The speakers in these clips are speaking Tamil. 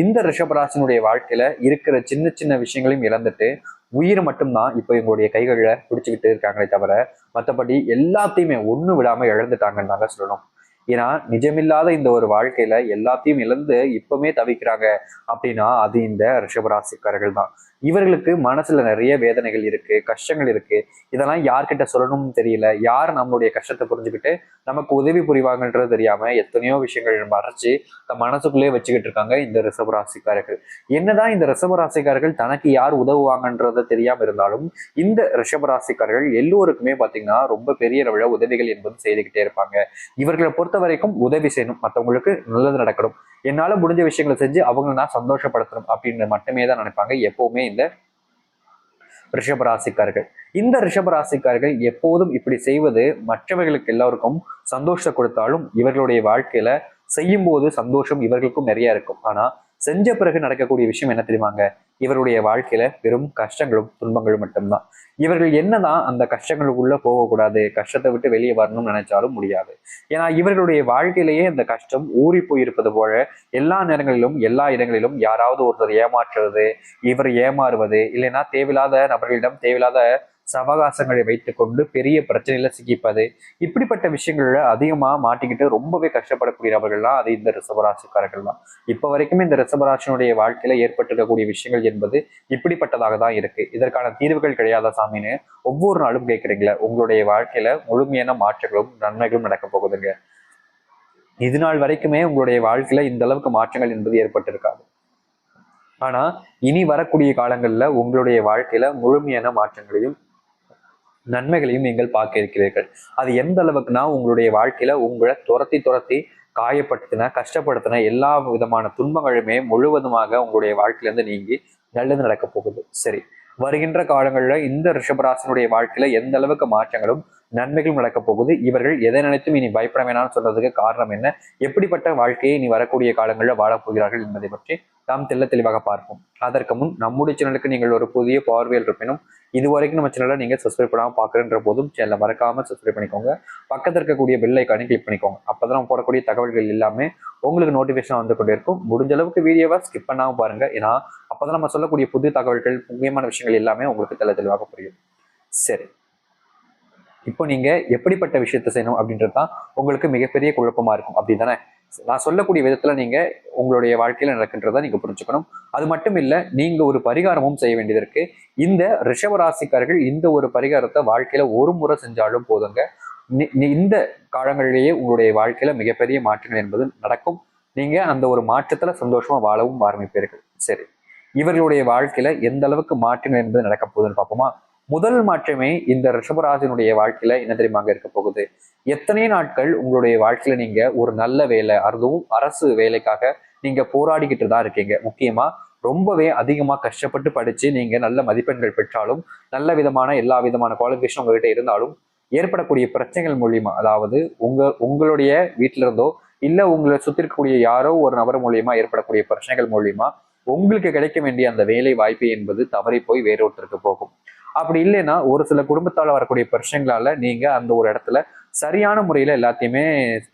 இந்த ரிஷபராசினுடைய வாழ்க்கையில இருக்கிற சின்ன சின்ன விஷயங்களையும் இழந்துட்டு உயிர் மட்டும்தான் இப்போ எங்களுடைய கைகளில் பிடிச்சிக்கிட்டு இருக்காங்களே தவிர மற்றபடி எல்லாத்தையுமே ஒன்றும் விடாமல் இழந்துட்டாங்கன்னு தாங்க சொல்லணும். ஏன்னா நிஜமில்லாத இந்த ஒரு வாழ்க்கையில எல்லாத்தையும் இழந்து இப்பவுமே தவிக்கிறாங்க அப்படின்னா அது இந்த ரிஷபராசிக்காரர்கள் தான். இவர்களுக்கு மனசுல நிறைய வேதனைகள் இருக்கு கஷ்டங்கள் இருக்கு. இதெல்லாம் யார்கிட்ட சொல்லணும்னு தெரியல. யார் நம்மளுடைய கஷ்டத்தை புரிஞ்சுக்கிட்டு நமக்கு உதவி புரிவாங்கன்றது தெரியாம எத்தனையோ விஷயங்கள் மறைச்சு மனசுக்குள்ளேயே வச்சுக்கிட்டு இருக்காங்க இந்த ரிஷபராசிக்காரர்கள் என்னதான் இந்த ரிஷபராசிக்காரர்கள் தனக்கு யார் உதவுவாங்கன்றத தெரியாம இருந்தாலும் இந்த ரிஷபராசிக்காரர்கள் எல்லோருக்குமே பாத்தீங்கன்னா ரொம்ப பெரிய அளவுல உதவிகள் என்பது செய்துகிட்டே இருப்பாங்க. இவர்களை பொறுத்த வரைக்கும் உதவி செய்யணும். மற்றவங்களுக்கு நல்லது நடக்கணும். என்னால முடிஞ்ச விஷயங்களை செஞ்சு அவங்க நான் சந்தோஷப்படுத்தணும் அப்படின்னு மட்டுமே தான் நினைப்பாங்க எப்பவுமே இந்த ரிஷபராசிக்காரர்கள் இந்த ரிஷபராசிக்காரர்கள் எப்போதும் இப்படி செய்வது மற்றவர்களுக்கு எல்லாருக்கும் சந்தோஷத்தை கொடுத்தாலும் இவர்களுடைய வாழ்க்கையில செய்யும் போது சந்தோஷம் இவர்களுக்கும் நிறைய இருக்கும். ஆனா செஞ்ச பிறகு நடக்கக்கூடிய விஷயம் என்ன தெரியுமாங்க? இவருடைய வாழ்க்கையில வெறும் கஷ்டங்களும் துன்பங்களும் மட்டும்தான். இவர்கள் என்னதான் அந்த கஷ்டங்களுக்குள்ள போகக்கூடாது கஷ்டத்தை விட்டு வெளியே வரணும்னு நினைச்சாலும் முடியாது. ஏன்னா இவர்களுடைய வாழ்க்கையிலேயே அந்த கஷ்டம் ஊறி போயிருப்பது போல எல்லா நேரங்களிலும் எல்லா இடங்களிலும் யாராவது ஒருத்தர் ஏமாற்றுவது இவர் ஏமாறுவது இல்லைன்னா தேவையில்லாத நபர்களிடம் தேவையில்லாத சவகாசங்களை வைத்துக்கொண்டு பெரிய பிரச்சனையில சிக்கிப்பது. இப்படிப்பட்ட விஷயங்கள்ல அதிகமா மாட்டிக்கிட்டு ரொம்பவே கஷ்டப்படக்கூடிய நபர்கள்லாம் அது இந்த ரிசபராசிக்காரர்கள் தான் இப்ப வரைக்குமே இந்த ரிசவராசினுடைய வாழ்க்கையில ஏற்பட்டிருக்கக்கூடிய விஷயங்கள் என்பது இப்படிப்பட்டதாக தான் இருக்கு. இதற்கான தீர்வுகள் கிடையாத சாமின்னு ஒவ்வொரு நாளும் கேட்குறீங்களே. உங்களுடைய வாழ்க்கையில முழுமையான மாற்றங்களும் நன்மைகளும் நடக்க போகுதுங்க. இது நாள் வரைக்குமே உங்களுடைய வாழ்க்கையில இந்த அளவுக்கு மாற்றங்கள் என்பது ஏற்பட்டிருக்காது. ஆனா இனி வரக்கூடிய காலங்கள்ல உங்களுடைய வாழ்க்கையில முழுமையான மாற்றங்களையும் நன்மைகளையும் நீங்கள் பார்க்க இருக்கிறீர்கள் அது எந்த அளவுக்குனா உங்களுடைய வாழ்க்கையில உங்களை துரத்தி துரத்தி காயப்படுத்தின கஷ்டப்படுத்தின எல்லா விதமான துன்பங்களுமே முழுவதுமாக உங்களுடைய வாழ்க்கையிலேருந்து நீங்கி நல்லது நடக்க போகுது. சரி. வருகின்ற காலங்களில் இந்த ரிஷபராசனுடைய வாழ்க்கையில எந்த அளவுக்கு மாற்றங்களும் நன்மைகளும் நடக்கப் போகுது. இவர்கள் எதை நினைத்தும் இனி பயப்பட வேணாம்னு சொல்றதுக்கு காரணம் என்ன? எப்படிப்பட்ட வாழ்க்கையை இனி வரக்கூடிய காலங்களில் வாழப்போகிறார்கள் என்பதை பற்றி நாம் தெல்ல தெளிவாக பார்ப்போம். அதற்கு முன் நம்முடைய சேனலுக்கு நீங்கள் ஒரு புதிய பார்வையில் இருப்பினும் இது வரைக்கும் நம்ம சேனலை நீங்கள் சப்ஸ்கிரைப் பண்ணாமல் பார்க்குறன்ற போதும் சேனலை மறக்காமல் சப்ஸ்கிரைப் பண்ணிக்கோங்க. பக்கத்தில் இருக்கக்கூடிய பெல் ஐக்கானை கிளிக் பண்ணிக்கோங்க. அப்போ தான் போடக்கூடிய தகவல்கள் எல்லாமே உங்களுக்கு நோட்டிஃபிகேஷன் வந்து கொண்டே இருக்கும். முடிஞ்ச அளவுக்கு வீடியோவை ஸ்கிப் பண்ணாமல் பாருங்க. ஏன்னா அப்போ நம்ம சொல்லக்கூடிய புது தகவல்கள் முக்கியமான விஷயங்கள் எல்லாமே உங்களுக்கு தெல்ல தெளிவாக புரியும். சரி. இப்போ நீங்கள் எப்படிப்பட்ட விஷயத்தை செய்யணும் அப்படின்றது தான் உங்களுக்கு மிகப்பெரிய குழப்பமா இருக்கும். அப்படி தானே நான் சொல்லக்கூடிய விதத்தில் நீங்கள் உங்களுடைய வாழ்க்கையில் நடக்கின்றதை நீங்கள் புரிஞ்சுக்கணும். அது மட்டும் இல்லை நீங்கள் ஒரு பரிகாரமும் செய்ய வேண்டியது இருக்கு. இந்த ரிஷபராசிக்காரர்கள் இந்த ஒரு பரிகாரத்தை வாழ்க்கையில ஒரு முறை செஞ்சாலும் போதுங்க. இந்த காலங்களிலேயே உங்களுடைய வாழ்க்கையில மிகப்பெரிய மாற்றங்கள் என்பது நடக்கும். நீங்க அந்த ஒரு மாற்றத்துல சந்தோஷமா வாழவும் ஆரம்பிப்பீர்கள். சரி. இவர்களுடைய வாழ்க்கையில எந்த அளவுக்கு மாற்றங்கள் என்பது நடக்க போகுதுன்னு பார்ப்போமா? முதல் மாற்றமே இந்த ரிஷபராஜனுடைய வாழ்க்கையில என்ன தெரியுமாங்க இருக்க போகுது? எத்தனை நாட்கள் உங்களுடைய வாழ்க்கையில நீங்க ஒரு நல்ல வேலை அதுவும் அரசு வேலைக்காக நீங்க போராடிக்கிட்டு தான் இருக்கீங்க. முக்கியமா ரொம்பவே அதிகமா கஷ்டப்பட்டு படிச்சு நீங்க நல்ல மதிப்பெண்கள் பெற்றாலும் நல்ல விதமான எல்லா விதமான குவாலிஃபிகேஷன் உங்ககிட்ட இருந்தாலும் ஏற்படக்கூடிய பிரச்சனைகள் மூலியமா அதாவது உங்க உங்களுடைய வீட்டில இருந்தோ இல்ல உங்களை சுத்தி இருக்கக்கூடிய யாரோ ஒரு நபர் மூலியமா ஏற்படக்கூடிய பிரச்சனைகள் மூலியமா உங்களுக்கு கிடைக்க வேண்டிய அந்த வேலை வாய்ப்பு என்பது தவறி போய் வேறொருத்தருக்கு போகும். அப்படி இல்லைன்னா ஒரு சில குடும்பத்தால் வரக்கூடிய பிரச்சனைகளால நீங்க அந்த ஒரு இடத்துல சரியான முறையில எல்லாத்தையுமே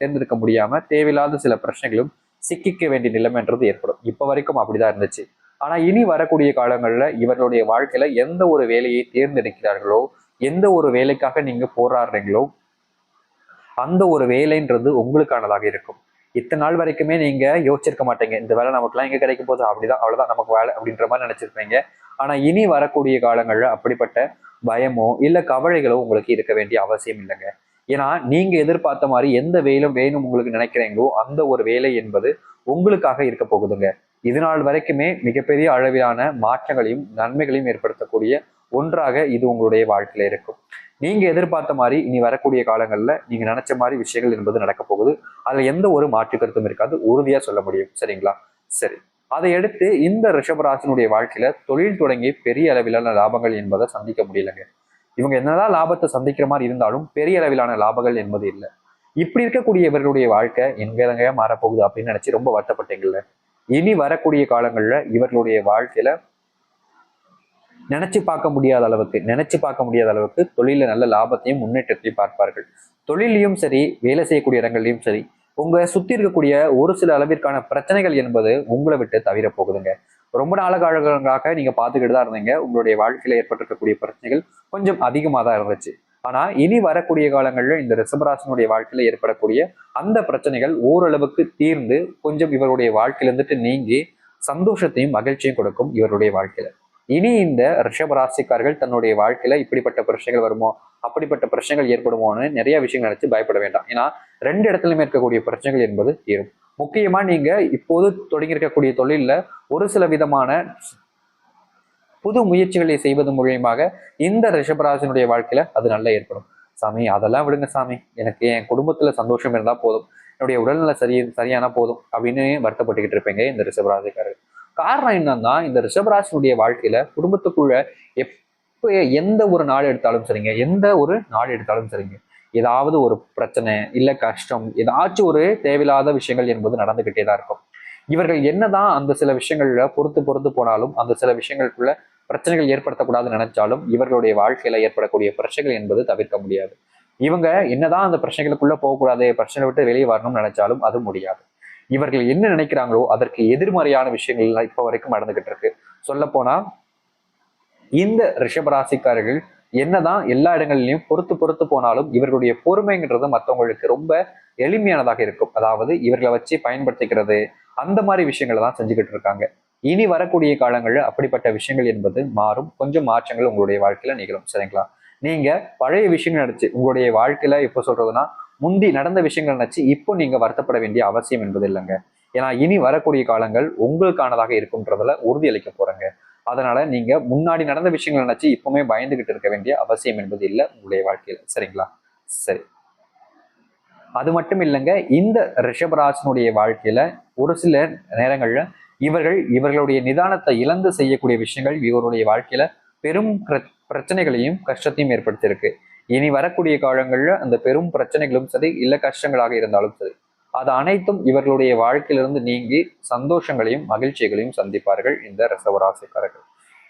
தேர்ந்தெடுக்க முடியாம தேவையில்லாத சில பிரச்சனைகளும் சிக்கிக்க வேண்டிய நிலைமைன்றது ஏற்படும். இப்ப வரைக்கும் அப்படிதான் இருந்துச்சு. ஆனா இனி வரக்கூடிய காலங்கள்ல இவர்களுடைய வாழ்க்கையில எந்த ஒரு வேலையை தேர்ந்தெடுக்கிறார்களோ எந்த ஒரு வேலைக்காக நீங்க போராடுறீங்களோ அந்த ஒரு வேலைன்றது உங்களுக்கானதாக இருக்கும். இத்தனை நாள் வரைக்குமே நீங்க யோசிச்சிருக்க மாட்டீங்க இந்த வேலை நமக்குலாம் எங்க கிடைக்க போகுது? அப்படிதான் அவ்வளவுதான் நமக்கு வேலை அப்படின்ற மாதிரி நினைச்சிருப்பீங்க. ஆனா இனி வரக்கூடிய காலங்கள்ல அப்படிப்பட்ட பயமோ இல்ல கவலைகளோ உங்களுக்கு இருக்க வேண்டிய அவசியம் இல்லைங்க. ஏன்னா நீங்க எதிர்பார்த்த மாதிரி எந்த வேலும் வேணும் உங்களுக்கு நினைக்கிறீங்களோ அந்த ஒரு வேலை என்பது உங்களுக்காக இருக்க போகுதுங்க. இது நாள் வரைக்குமே மிகப்பெரிய அளவிலான மாற்றங்களையும் நன்மைகளையும் ஏற்படுத்தக்கூடிய ஒன்றாக இது உங்களுடைய வாழ்க்கையில இருக்கும். நீங்க எதிர்பார்த்த மாதிரி இனி வரக்கூடிய காலங்கள்ல நீங்க நினைச்ச மாதிரி விஷயங்கள் என்பது நடக்க போகுது. அதுல எந்த ஒரு மாற்று கருத்தும் இருக்காது. உறுதியா சொல்ல முடியும். சரிங்களா? சரி. அதை எடுத்து இந்த ரிஷபராசினுடைய வாழ்க்கையில தொழில் தொடங்கி பெரிய அளவிலான லாபங்கள் என்பதை சந்திக்க முடியலங்க. இவங்க என்னதான் லாபத்தை சந்திக்கிற மாதிரி இருந்தாலும் பெரிய அளவிலான லாபங்கள் என்பது இல்லை. இப்படி இருக்கக்கூடிய இவர்களுடைய வாழ்க்கை எங்க மாறப்போகுது அப்படின்னு நினைச்சு ரொம்ப வருத்தப்பட்டீங்கல்ல. இனி வரக்கூடிய காலங்கள்ல இவர்களுடைய வாழ்க்கையில நினைச்சு பார்க்க முடியாத அளவுக்கு நினைச்சு பார்க்க முடியாத அளவுக்கு தொழில நல்ல லாபத்தையும் முன்னேற்றத்தையும் பார்ப்பார்கள். தொழிலையும் சரி வேலை செய்யக்கூடிய இடங்கள்லையும் சரி உங்க சுத்தி இருக்கக்கூடிய ஒரு சில அளவிற்கான பிரச்சனைகள் என்பது உங்களை விட்டு தவிர போகுதுங்க. ரொம்ப நாள காலங்களாக நீங்க பார்த்துக்கிட்டு தான் இருந்தீங்க. உங்களுடைய வாழ்க்கையில ஏற்பட்டிருக்கக்கூடிய பிரச்சனைகள் கொஞ்சம் அதிகமாக தான் இருந்துச்சு. ஆனா இனி வரக்கூடிய காலங்களில் இந்த ரிஷபராசனுடைய வாழ்க்கையில ஏற்படக்கூடிய அந்த பிரச்சனைகள் ஓரளவுக்கு தீர்ந்து கொஞ்சம் இவருடைய வாழ்க்கையில இருந்துட்டு நீங்கி சந்தோஷத்தையும் மகிழ்ச்சியும் கொடுக்கும் இவருடைய வாழ்க்கையில. இனி இந்த ரிஷபராசிக்காரர்கள் தன்னுடைய வாழ்க்கையில இப்படிப்பட்ட பிரச்சனைகள் வருமோ? அப்படிப்பட்ட பிரச்சனைகள் ஏற்படுமோன்னு நிறைய விஷயங்கள் நினைச்சு பயப்பட வேண்டாம். ஏன்னா ரெண்டு இடத்துலயுமே இருக்கக்கூடிய பிரச்சனைகள் என்பது தீரும். முக்கியமா நீங்க இப்போது தொடங்கி இருக்கக்கூடிய தொழில்ல ஒரு சில விதமான புது முயற்சிகளை செய்வது மூலியமாக இந்த ரிஷபராசனுடைய வாழ்க்கையில அது நல்லா ஏற்படும். சாமி அதெல்லாம் விடுங்க சாமி. எனக்கு என் குடும்பத்துல சந்தோஷம் இருந்தா போதும். என்னுடைய உடல்நிலை சரி சரியானா போதும் அப்படின்னு வருத்தப்பட்டுக்கிட்டு இருப்பீங்க இந்த ரிஷபராசிக்காரர் காரணம் என்னன்னா இந்த ரிஷபராசினுடைய வாழ்க்கையில குடும்பத்துக்குள்ள இப்போ எந்த ஒரு நாடு எடுத்தாலும் சரிங்க. எந்த ஒரு நாடு எடுத்தாலும் சரிங்க. ஏதாவது ஒரு பிரச்சனை இல்லை கஷ்டம் ஏதாச்சும் ஒரு தேவையில்லாத விஷயங்கள் என்பது நடந்துகிட்டே தான் இருக்கும். இவர்கள் என்னதான் அந்த சில விஷயங்கள்ல பொறுத்து பொறுத்து போனாலும் அந்த சில விஷயங்களுக்குள்ள பிரச்சனைகள் ஏற்படுத்தக்கூடாதுன்னு நினைச்சாலும் இவர்களுடைய வாழ்க்கையில ஏற்படக்கூடிய பிரச்சனைகள் என்பது தவிர்க்க முடியாது. இவங்க என்னதான் அந்த பிரச்சனைகளுக்குள்ள போகக்கூடாது பிரச்சனை விட்டு வெளியே வரணும்னு நினைச்சாலும் அது முடியாது. இவர்கள் என்ன நினைக்கிறாங்களோ அதற்கு எதிர்மறையான விஷயங்கள் இப்போ வரைக்கும் நடந்துகிட்டு இருக்கு. சொல்ல போனா இந்த ரிஷபராசிக்காரர்கள் என்னதான் எல்லா இடங்கள்லயும் பொறுத்து பொறுத்து போனாலும் இவர்களுடைய பொறுமைங்கிறது மற்றவங்களுக்கு ரொம்ப எளிமையானதாக இருக்கும். அதாவது இவர்களை வச்சு பயன்படுத்திக்கிறது அந்த மாதிரி விஷயங்களை தான் செஞ்சுக்கிட்டு இருக்காங்க. இனி வரக்கூடிய காலங்களில் அப்படிப்பட்ட விஷயங்கள் என்பது மாறும். கொஞ்சம் மாற்றங்கள் உங்களுடைய வாழ்க்கையில நிகழும். சரிங்களா? நீங்க பழைய விஷயங்கள் நினைச்சு உங்களுடைய வாழ்க்கையில எப்போ சொல்றதுன்னா முந்தி நடந்த விஷயங்கள் நினைச்சு இப்போ நீங்க வருத்தப்பட வேண்டிய அவசியம் என்பது இல்லைங்க. ஏன்னா இனி வரக்கூடிய காலங்கள் உங்களுக்கானதாக இருக்கும்ன்றதுல உறுதியளிக்க போறேங்க. அதனால நீங்க முன்னாடி நடந்த விஷயங்களை நினச்சி இப்பவுமே பயந்துகிட்டு இருக்க வேண்டிய அவசியம் என்பது இல்லை உங்களுடைய வாழ்க்கையில். சரிங்களா? சரி. அது மட்டும் இல்லைங்க இந்த ரிஷபராசனுடைய வாழ்க்கையில ஒரு சில நேரங்களில் இவர்கள் இவர்களுடைய நிதானத்தை இழந்து செய்யக்கூடிய விஷயங்கள் இவருடைய வாழ்க்கையில பெரும் பிர- பிரச்சனைகளையும் கஷ்டத்தையும் ஏற்படுத்தியிருக்கு. இனி வரக்கூடிய காலங்களில் அந்த பெரும் பிரச்சனைகளும் சரி இல்லை கஷ்டங்களாக இருந்தாலும் சரி அது அனைத்தும் இவர்களுடைய வாழ்க்கையிலிருந்து நீங்கி சந்தோஷங்களையும் மகிழ்ச்சிகளையும் சந்திப்பார்கள் இந்த ரசவராசிக்காரர்கள்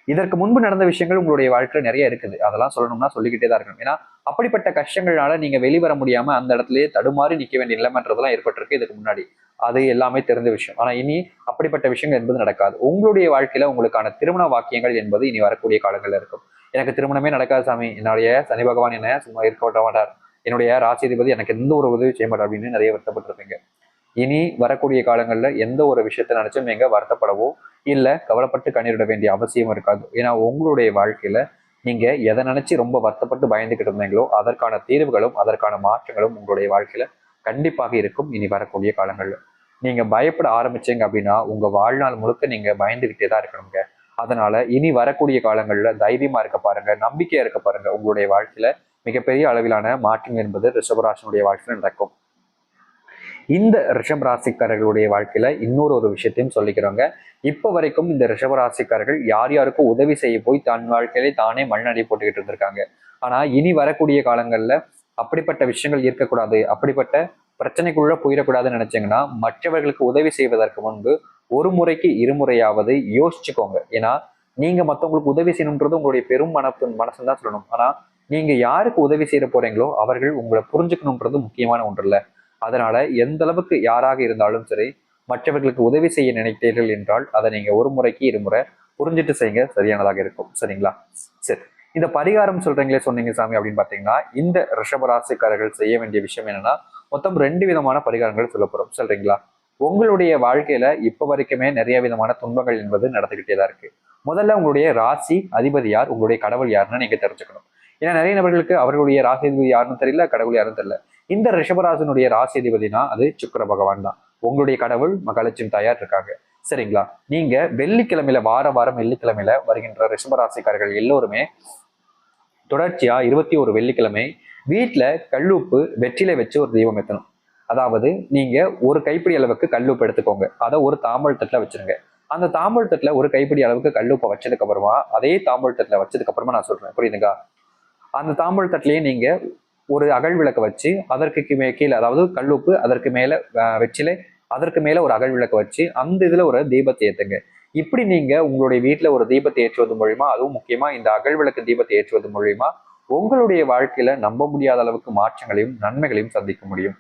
இதற்கு முன்பு நடந்த விஷயங்கள் உங்களுடைய வாழ்க்கையில நிறைய இருக்குது. அதெல்லாம் சொல்லணும்னா சொல்லிக்கிட்டே தான் இருக்கணும். ஏன்னா அப்படிப்பட்ட கஷ்டங்களால நீங்க வெளிவர முடியாம அந்த இடத்துலயே தடுமாறி நிக்க வேண்டிய நிலைமைன்றதெல்லாம் ஏற்பட்டிருக்கு இதுக்கு முன்னாடி. அது எல்லாமே தெரிந்த விஷயம். ஆனா இனி அப்படிப்பட்ட விஷயங்கள் என்பது நடக்காது. உங்களுடைய வாழ்க்கையில உங்களுக்கான திருமண வாக்கியங்கள் என்பது இனி வரக்கூடிய காலங்களில் இருக்கும். எனக்கு திருமணமே நடக்காது சாமி. என்னுடைய சனி பகவான் என்ன சும்மா இருக்க விட மாட்டார். என்னுடைய ராசிதிபதி எனக்கு எந்த ஒரு உதவி செய்ய மாட்டார் அப்படின்னு நிறைய வருத்தப்பட்டிருப்பீங்க. இனி வரக்கூடிய காலங்களில் எந்த ஒரு விஷயத்தை நினைச்சும் நீங்க வருத்தப்படவோ இல்லை கவலைப்பட்டு கண்ணீரிட வேண்டிய அவசியம் இருக்காது. ஏன்னா உங்களுடைய வாழ்க்கையில நீங்க எதை நினைச்சு ரொம்ப வருத்தப்பட்டு பயந்துகிட்டு இருந்தீங்களோ அதற்கான தீர்வுகளும் அதற்கான மாற்றங்களும் உங்களுடைய வாழ்க்கையில கண்டிப்பாக இருக்கும் இனி வரக்கூடிய காலங்கள்ல. நீங்க பயப்பட ஆரம்பிச்சீங்க அப்படின்னா உங்க வாழ்நாள் முழுக்க நீங்க பயந்துகிட்டே தான் இருக்கணுங்க. அதனால இனி வரக்கூடிய காலங்கள்ல தைரியமா இருக்க பாருங்க நம்பிக்கையா இருக்க பாருங்க உங்களுடைய வாழ்க்கையில. மிகப்பெரிய அளவிலான மாற்றம் என்பது ரிஷபராசனுடைய வாழ்க்கையில் நடக்கும். இந்த ரிஷப ராசிக்காரர்களுடைய வாழ்க்கையில இன்னொரு ஒரு விஷயத்தையும் சொல்லிக்கிறவங்க இப்ப வரைக்கும் இந்த ரிஷப ராசிக்காரர்கள் யார் யாருக்கும் உதவி செய்ய போய் தன் வாழ்க்கையிலே தானே மண்ணடி போட்டுக்கிட்டு இருந்திருக்காங்க. ஆனா இனி வரக்கூடிய காலங்கள்ல அப்படிப்பட்ட விஷயங்கள் இருக்கக்கூடாது அப்படிப்பட்ட பிரச்சனைக்குள்ள போயிடக்கூடாதுன்னு நினைச்சீங்கன்னா மற்றவர்களுக்கு உதவி செய்வதற்கு முன்பு ஒரு முறைக்கு இருமுறையாவது யோசிச்சுக்கோங்க. ஏன்னா நீங்க மத்தவங்களுக்கு உதவி செய்யணுன்றது உங்களுடைய பெரும் மனப்பு மனசுன்னு தான் சொல்லணும். ஆனா நீங்க யாருக்கு உதவி செய்ய போறீங்களோ அவர்கள் உங்களை புரிஞ்சுக்கணுன்றது முக்கியமான ஒன்று இல்ல அதனால எந்த அளவுக்கு யாராக இருந்தாலும் சரி மற்றவர்களுக்கு உதவி செய்ய நினைத்தீர்கள் என்றால் அதை நீங்க ஒரு முறைக்கு இருமுறை புரிஞ்சுட்டு செய்யுங்க சரியானதாக இருக்கும். சரிங்களா? சரி. இந்த பரிகாரம் சொல்றீங்களே சொன்னீங்க சாமி அப்படின்னு பாத்தீங்கன்னா இந்த ரிஷபராசிக்காரர்கள் செய்ய வேண்டிய விஷயம் என்னன்னா மொத்தம் ரெண்டு விதமான பரிகாரங்கள் சொல்ல போறோம். சொல்றீங்களா? உங்களுடைய வாழ்க்கையில இப்ப வரைக்குமே நிறைய விதமான துன்பங்கள் என்பது நடந்துகிட்டே தான் இருக்கு. முதல்ல உங்களுடைய ராசி அதிபதி யார் உங்களுடைய கடவுள் யாருன்னு நீங்க தெரிஞ்சுக்கணும். ஏன்னா நிறைய நபர்களுக்கு அவர்களுடைய ராசிதிபதி யாருன்னு தெரியல கடவுள் யாருன்னு தெரியல. இந்த ரிஷபராசனுடைய ராசிதிபதினா அது சுக்கிர பகவான் தான். உங்களுடைய கடவுள் மகாலட்சுமி தாயார் இருக்காங்க. சரிங்களா? நீங்க வெள்ளிக்கிழமையில வார வாரம் வெள்ளிக்கிழமையில வருகின்ற ரிஷபராசிக்காரர்கள் எல்லோருமே தொடர்ச்சியா இருபத்தி ஒரு வெள்ளிக்கிழமை வீட்டுல கல்லுப்பு வெற்றிலை வச்சு ஒரு தெய்வம் எத்தணும் அதாவது நீங்க ஒரு கைப்பிடி அளவுக்கு கல்லுப்பு எடுத்துக்கோங்க. அதை ஒரு தாம்பல் தட்டுல வச்சிருங்க. அந்த தாம்பல் தட்டுல ஒரு கைப்பிடி அளவுக்கு கல்லுப்பை வச்சதுக்கு அப்புறமா அதே தாம்பல் தட்டுல வச்சதுக்கு அப்புறமா நான் சொல்றேன். புரியுதுங்களா? அந்த தாம்பூல தட்டிலேயே நீங்க ஒரு அகழ் விளக்க வச்சு அதற்கு மே- கீழே அதாவது கல்லுப்பு அதற்கு மேல அஹ், வெற்றிலை அதற்கு மேல ஒரு அகழ் விளக்க வச்சு அந்த இதுல ஒரு தீபத்தை ஏத்துங்க. இப்படி நீங்க உங்களுடைய வீட்டுல ஒரு தீபத்தை ஏற்றுவது மூலியமா அதுவும் முக்கியமா இந்த அகல் விளக்கு தீபத்தை ஏற்றுவது மூலியமா உங்களுடைய வாழ்க்கையில நம்ப முடியாத அளவுக்கு மாற்றங்களையும் நன்மைகளையும் சந்திக்க முடியும்.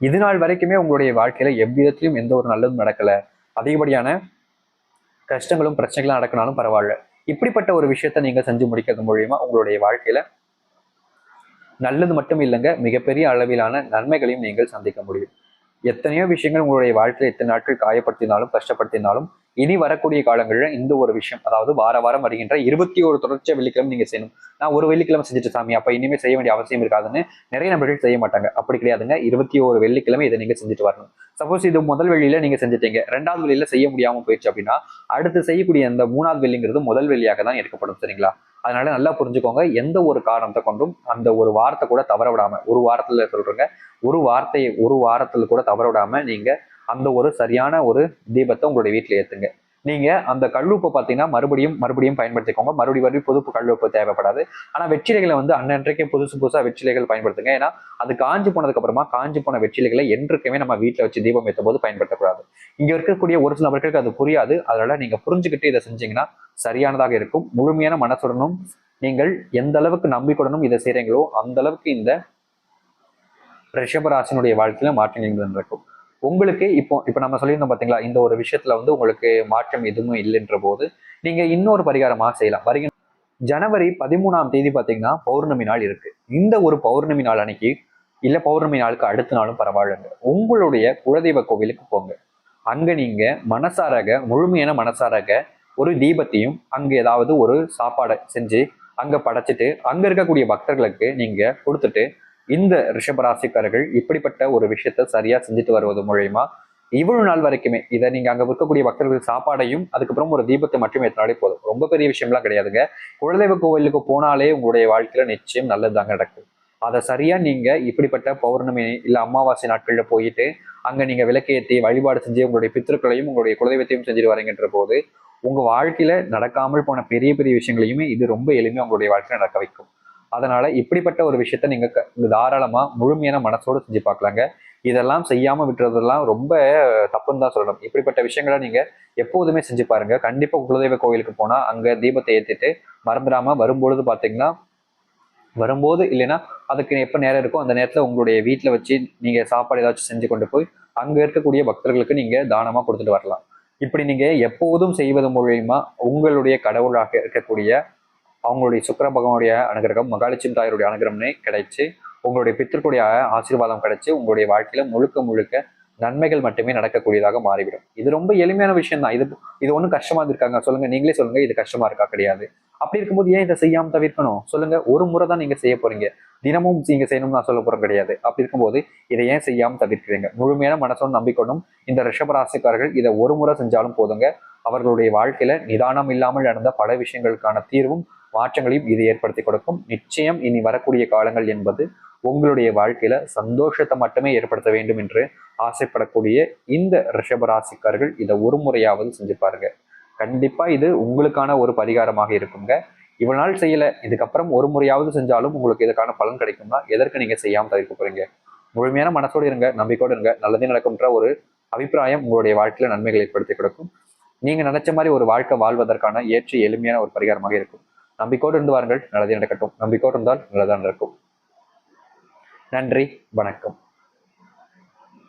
இது நாள் வரைக்குமே உங்களுடைய வாழ்க்கையில எவ்விதத்திலும் எந்த ஒரு நல்லதும் நடக்கல. அதிகப்படியான கஷ்டங்களும் பிரச்சனைகளும் நடக்கினாலும் பரவாயில்ல. இப்படிப்பட்ட ஒரு விஷயத்த நீங்க செஞ்சு முடிக்கிறது மூலியமா உங்களுடைய வாழ்க்கையில நல்லது மட்டும் இல்லைங்க மிகப்பெரிய அளவிலான நன்மைகளையும் நீங்கள் சந்திக்க முடியும். எத்தனையோ விஷயங்கள் உங்களுடைய வாழ்க்கையில எத்தனை நாட்கள் காயப்படுத்தினாலும் கஷ்டப்படுத்தினாலும் இனி வரக்கூடிய காலங்களில் இந்த ஒரு விஷயம் அதாவது வார வாரம் வருகின்ற இருபத்தி ஒரு தொடர்ச்சியாக வெள்ளிக்கிழமை நீங்க செய்யணும். நான் ஒரு வெள்ளிக்கிழமை செஞ்சுட்டு சாமி அப்ப இனிமே செய்ய வேண்டிய அவசியம் இருக்காதுன்னு நிறைய நபர்கள் செய்ய மாட்டாங்க. அப்படி கிடையாதுங்க. இருபத்தி ஒரு வெள்ளிக்கிழமை இதை நீங்க செஞ்சுட்டு வரணும். சப்போஸ் இது முதல் வெள்ளியில நீங்க செஞ்சுட்டீங்க. ரெண்டாவது வெளியில செய்ய முடியாம போயிடுச்சு அப்படின்னா அடுத்து செய்யக்கூடிய அந்த மூணாவது வெள்ளிங்கிறது முதல் வெள்ளியாக தான் எடுக்கப்படும் சரிங்களா? அதனால நல்லா புரிஞ்சுக்கோங்க. எந்த ஒரு காரணத்தை கொண்டும் அந்த ஒரு வாரத்தை கூட தவற விடாம ஒரு வாரத்துல சொல்றேங்க. ஒரு வார்த்தையை ஒரு வாரத்துல கூட தவற விடாம நீங்க அந்த ஒரு சரியான ஒரு தீபத்தை உங்களுடைய வீட்டில் ஏற்றுங்க நீங்க அந்த கல்லுப்பை பார்த்தீங்கன்னா மறுபடியும் மறுபடியும் பயன்படுத்திக்கோங்க. மறுபடியும் மறுபடியும் புதுப்பு கல்லுப்பு தேவைப்படாது. ஆனா வெற்றிலைகளை வந்து அன்னன்றைக்கே புதுசு புதுசா வெற்றிலைகள் பயன்படுத்துங்க. ஏன்னா அது காஞ்சி போனதுக்கு அப்புறமா காஞ்சி போன வெற்றிலைகளை என்றைக்குமே நம்ம வீட்டில் வச்சு தீபம் ஏற்றும் போது பயன்படுத்தக்கூடாது. இங்க இருக்கக்கூடிய ஒரு சில நபர்களுக்கு அது புரியாது. அதனால நீங்க புரிஞ்சுக்கிட்டு இதை செஞ்சீங்கன்னா சரியானதாக இருக்கும். முழுமையான மனசுடனும் நீங்கள் எந்த அளவுக்கு நம்பிக்கையுடனும் இதை செய்றீங்களோ அந்த அளவுக்கு இந்த ரிஷபராசினுடைய வாழ்க்கையில மாற்றங்கள் நடக்கும் உங்களுக்கு இப்போ இப்போ நம்ம சொல்லியிருந்தோம் பார்த்தீங்களா இந்த ஒரு விஷயத்துல வந்து உங்களுக்கு மாற்றம் எதுவும் இல்லைன்ற போது நீங்க இன்னொரு பரிகாரமாக செய்யலாம். வருகின்ற ஜனவரி பதிமூணாம் தேதி பார்த்தீங்கன்னா பௌர்ணமி நாள் இருக்கு. இந்த ஒரு பௌர்ணமி நாள் அன்னைக்கு இல்ல பௌர்ணமி நாளுக்கு அடுத்த நாளும் பரவாயில்லைங்க. உங்களுடைய குலதெய்வ கோவிலுக்கு போங்க. அங்க நீங்க மனசாரக முழுமையான மனசாரக ஒரு தீபத்தையும் அங்கே ஏதாவது ஒரு சாப்பாடை செஞ்சு அங்க படைச்சிட்டு அங்க இருக்கக்கூடிய பக்தர்களுக்கு நீங்க கொடுத்துட்டு இந்த ரிஷபராசிக்காரர்கள் இப்படிப்பட்ட ஒரு விஷயத்த சரியா செஞ்சுட்டு வருவது மூலயமா இவ்வளவு நாள் வரைக்குமே இதை நீங்க அங்க விற்கக்கூடிய பக்தர்கள் சாப்பாடையும் அதுக்கப்புறம் ஒரு தீபத்தை மட்டும் ஏற்றினாலே போதும். ரொம்ப பெரிய விஷயம்லாம் கிடையாதுங்க. குலதெய்வ கோவிலுக்கு போனாலே உங்களுடைய வாழ்க்கையில நிச்சயம் நல்லதுதாங்க நடக்கும். அதை சரியா நீங்க இப்படிப்பட்ட பௌர்ணமி இல்ல அமாவாசை நாட்கள்ல போயிட்டு அங்க நீங்க விளக்கேற்றி வழிபாடு செஞ்சு உங்களுடைய பித்திருக்களையும் உங்களுடைய குலதெய்வத்தையும் செஞ்சுட்டு வரீங்கன்ற போது உங்க வாழ்க்கையில நடக்காமல் போன பெரிய பெரிய விஷயங்களையுமே இது ரொம்ப எளிமையா உங்களுடைய வாழ்க்கையில நடக்க வைக்கும். அதனால இப்படிப்பட்ட ஒரு விஷயத்த நீங்க தாராளமா முழுமையான மனசோடு செஞ்சு பார்க்கலாங்க. இதெல்லாம் செய்யாம விட்டுறதெல்லாம் ரொம்ப தப்புன்னு தான் சொல்லணும். இப்படிப்பட்ட விஷயங்களை நீங்க எப்போதுமே செஞ்சு பாருங்க. கண்டிப்பா குலதெய்வ கோயிலுக்கு போனா அங்க தீபத்தை ஏத்திட்டு மறந்துடாம வரும்பொழுது பாத்தீங்கன்னா வரும்போது இல்லைன்னா அதுக்கு எப்போ நேரம் இருக்கோ அந்த நேரத்தில் உங்களுடைய வீட்டில் வச்சு நீங்கள் சாப்பாடு ஏதாச்சும் செஞ்சு கொண்டு போய் அங்கே இருக்கக்கூடிய பக்தர்களுக்கு நீங்கள் தானமாக கொடுத்துட்டு வரலாம். இப்படி நீங்கள் எப்போதும் செய்வது மூலயமா உங்களுடைய கடவுளாக இருக்கக்கூடிய அவங்களுடைய சுக்கர பகவானுடைய அனுகிரகம் மகாலட்சுமி தாயருடைய அனுகிரகம்னே கிடைச்சு உங்களுடைய பித்திற்குடைய ஆசீர்வாதம் கிடைச்சு உங்களுடைய வாழ்க்கையில முழுக்க முழுக்க நன்மைகள் மட்டுமே நடக்கக்கூடியதாக மாறிவிடும். இது ரொம்ப எளிமையான விஷயம் தான் இது இது ஒன்றும் கஷ்டமா இருக்காங்க சொல்லுங்க நீங்களே சொல்லுங்க இது கஷ்டமா இருக்கா கிடையாது. அப்படி இருக்கும்போது ஏன் இதை செய்யாம தவிர்க்கணும்? சொல்லுங்க ஒரு முறை தான் நீங்க செய்ய போறீங்க. தினமும் நீங்க செய்யணும்னு நான் சொல்ல போறோம் கிடையாது. அப்படி இருக்கும்போது இதை ஏன் செய்யாம தவிர்க்கிறீங்க? முழுமையான மனசோடு நம்பிக்கொண்டும் இந்த ரிஷபராசிக்காரர்கள் இதை ஒரு முறை செஞ்சாலும் போதுங்க. அவர்களுடைய வாழ்க்கையில நிதானம் இல்லாமல் நடந்த பல விஷயங்களுக்கான தீர்வும் மாற்றங்களையும் இது ஏற்படுத்தி கொடுக்கும். நிச்சயம் இனி வரக்கூடிய காலங்கள் என்பது உங்களுடைய வாழ்க்கையில சந்தோஷத்தை மட்டுமே ஏற்படுத்த வேண்டும் என்று ஆசைப்படக்கூடிய இந்த ரிஷபராசிக்காரர்கள் இதை ஒரு முறையாவது செஞ்சு பாருங்க. கண்டிப்பா இது உங்களுக்கான ஒரு பரிகாரமாக இருக்குங்க. இவ்வளவு நாள் செய்யல இதுக்கப்புறம் ஒரு முறையாவது செஞ்சாலும் உங்களுக்கு இதுக்கான பலன் கிடைக்கும்னா எதற்கு நீங்க செய்யாம தவிர்க்க போறீங்க? முழுமையான மனசோடு இருங்க நம்பிக்கையோடு இருங்க. நல்லதே நடக்கும்ன்ற ஒரு அபிப்பிராயம் உங்களுடைய வாழ்க்கையில நன்மைகள் ஏற்படுத்தி கொடுக்கும். நீங்க நினைச்ச மாதிரி ஒரு வாழ்க்கை வாழ்வதற்கான ஏற்ற எளிமையான ஒரு பரிகாரமாக இருக்கும். நம்பிக்கோடு இருந்து வாருங்கள். நல்லதே நடக்கட்டும். நம்பிக்கோடு இருந்தால் நல்லதாக நடக்கும். நன்றி. வணக்கம்.